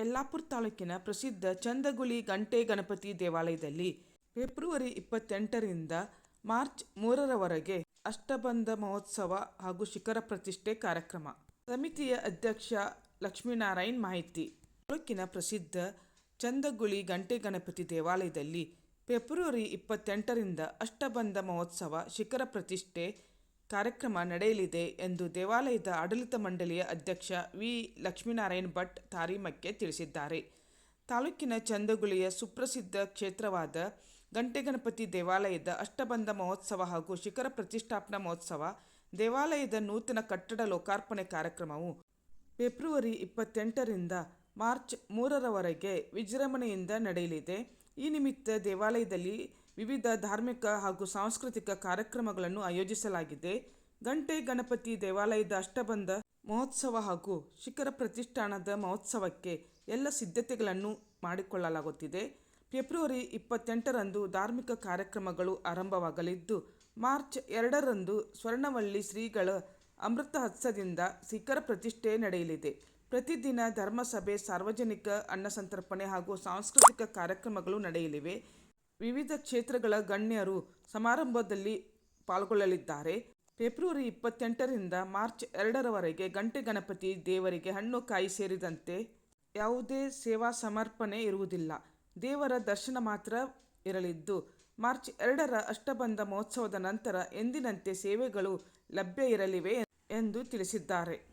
ಯಲ್ಲಾಪುರ ತಾಲೂಕಿನ ಪ್ರಸಿದ್ಧ ಚಂದಗುಳಿ ಗಂಟೆ ಗಣಪತಿ ದೇವಾಲಯದಲ್ಲಿ ಫೆಬ್ರವರಿ ಇಪ್ಪತ್ತೆಂಟರಿಂದ ಮಾರ್ಚ್ ಮೂರರವರೆಗೆ ಅಷ್ಟಬಂಧ ಮಹೋತ್ಸವ ಹಾಗೂ ಶಿಖರ ಪ್ರತಿಷ್ಠೆ ಕಾರ್ಯಕ್ರಮ. ಸಮಿತಿಯ ಅಧ್ಯಕ್ಷ ಲಕ್ಷ್ಮೀನಾರಾಯಣ್ ಮಾಹಿತಿ. ತಾಲೂಕಿನ ಪ್ರಸಿದ್ಧ ಚಂದಗುಳಿ ಗಂಟೆ ಗಣಪತಿ ದೇವಾಲಯದಲ್ಲಿ ಫೆಬ್ರವರಿ ಇಪ್ಪತ್ತೆಂಟರಿಂದ ಅಷ್ಟಬಂಧ ಮಹೋತ್ಸವ ಶಿಖರ ಪ್ರತಿಷ್ಠೆ ಕಾರ್ಯಕ್ರಮ ನಡೆಯಲಿದೆ ಎಂದು ದೇವಾಲಯದ ಆಡಳಿತ ಮಂಡಳಿಯ ಅಧ್ಯಕ್ಷ ವಿ. ಲಕ್ಷ್ಮೀನಾರಾಯಣ್ ಭಟ್ ತಾರೀಮಕ್ಕೆ ತಿಳಿಸಿದ್ದಾರೆ. ತಾಲೂಕಿನ ಚಂದಗುಳಿಯ ಸುಪ್ರಸಿದ್ಧ ಕ್ಷೇತ್ರವಾದ ಗಂಟೆಗಣಪತಿ ದೇವಾಲಯದ ಅಷ್ಟಬಂಧ ಮಹೋತ್ಸವ ಹಾಗೂ ಶಿಖರ ಪ್ರತಿಷ್ಠಾಪನಾ ಮಹೋತ್ಸವ, ದೇವಾಲಯದ ನೂತನ ಕಟ್ಟಡ ಲೋಕಾರ್ಪಣೆ ಕಾರ್ಯಕ್ರಮವು ಫೆಬ್ರವರಿ ಇಪ್ಪತ್ತೆಂಟರಿಂದ ಮಾರ್ಚ್ ಮೂರರವರೆಗೆ ವಿಜೃಂಭಣೆಯಿಂದ ನಡೆಯಲಿದೆ. ಈ ನಿಮಿತ್ತ ದೇವಾಲಯದಲ್ಲಿ ವಿವಿಧ ಧಾರ್ಮಿಕ ಹಾಗೂ ಸಾಂಸ್ಕೃತಿಕ ಕಾರ್ಯಕ್ರಮಗಳನ್ನು ಆಯೋಜಿಸಲಾಗಿದೆ. ಗಂಟೆ ಗಣಪತಿ ದೇವಾಲಯದ ಅಷ್ಟಬಂಧ ಮಹೋತ್ಸವ ಹಾಗೂ ಶಿಖರ ಪ್ರತಿಷ್ಠಾನದ ಮಹೋತ್ಸವಕ್ಕೆ ಎಲ್ಲ ಸಿದ್ಧತೆಗಳನ್ನು ಮಾಡಿಕೊಳ್ಳಲಾಗುತ್ತಿದೆ. ಫೆಬ್ರವರಿ ಇಪ್ಪತ್ತೆಂಟರಂದು ಧಾರ್ಮಿಕ ಕಾರ್ಯಕ್ರಮಗಳು ಆರಂಭವಾಗಲಿದ್ದು, ಮಾರ್ಚ್ ಎರಡರಂದು ಸ್ವರ್ಣವಳ್ಳಿ ಶ್ರೀಗಳ ಅಮೃತ ಹಸ್ತದಿಂದ ಶಿಖರ ಪ್ರತಿಷ್ಠೆ ನಡೆಯಲಿದೆ. ಪ್ರತಿದಿನ ಧರ್ಮಸಭೆ, ಸಾರ್ವಜನಿಕ ಅನ್ನಸಂತರ್ಪಣೆ ಹಾಗೂ ಸಾಂಸ್ಕೃತಿಕ ಕಾರ್ಯಕ್ರಮಗಳು ನಡೆಯಲಿವೆ. ವಿವಿಧ ಕ್ಷೇತ್ರಗಳ ಗಣ್ಯರು ಸಮಾರಂಭದಲ್ಲಿ ಪಾಲ್ಗೊಳ್ಳಲಿದ್ದಾರೆ. ಫೆಬ್ರವರಿ ಇಪ್ಪತ್ತೆಂಟರಿಂದ ಮಾರ್ಚ್ ಎರಡರವರೆಗೆ ಗಂಟೆ ಗಣಪತಿ ದೇವರಿಗೆ ಹಣ್ಣು ಕಾಯಿ ಸೇರಿದಂತೆ ಯಾವುದೇ ಸೇವಾ ಸಮರ್ಪಣೆ ಇರುವುದಿಲ್ಲ. ದೇವರ ದರ್ಶನ ಮಾತ್ರ ಇರಲಿದ್ದು, ಮಾರ್ಚ್ ಎರಡರ ಅಷ್ಟಬಂಧ ಮಹೋತ್ಸವದ ನಂತರ ಎಂದಿನಂತೆ ಸೇವೆಗಳು ಲಭ್ಯ ಇರಲಿವೆ ಎಂದು ತಿಳಿಸಿದ್ದಾರೆ.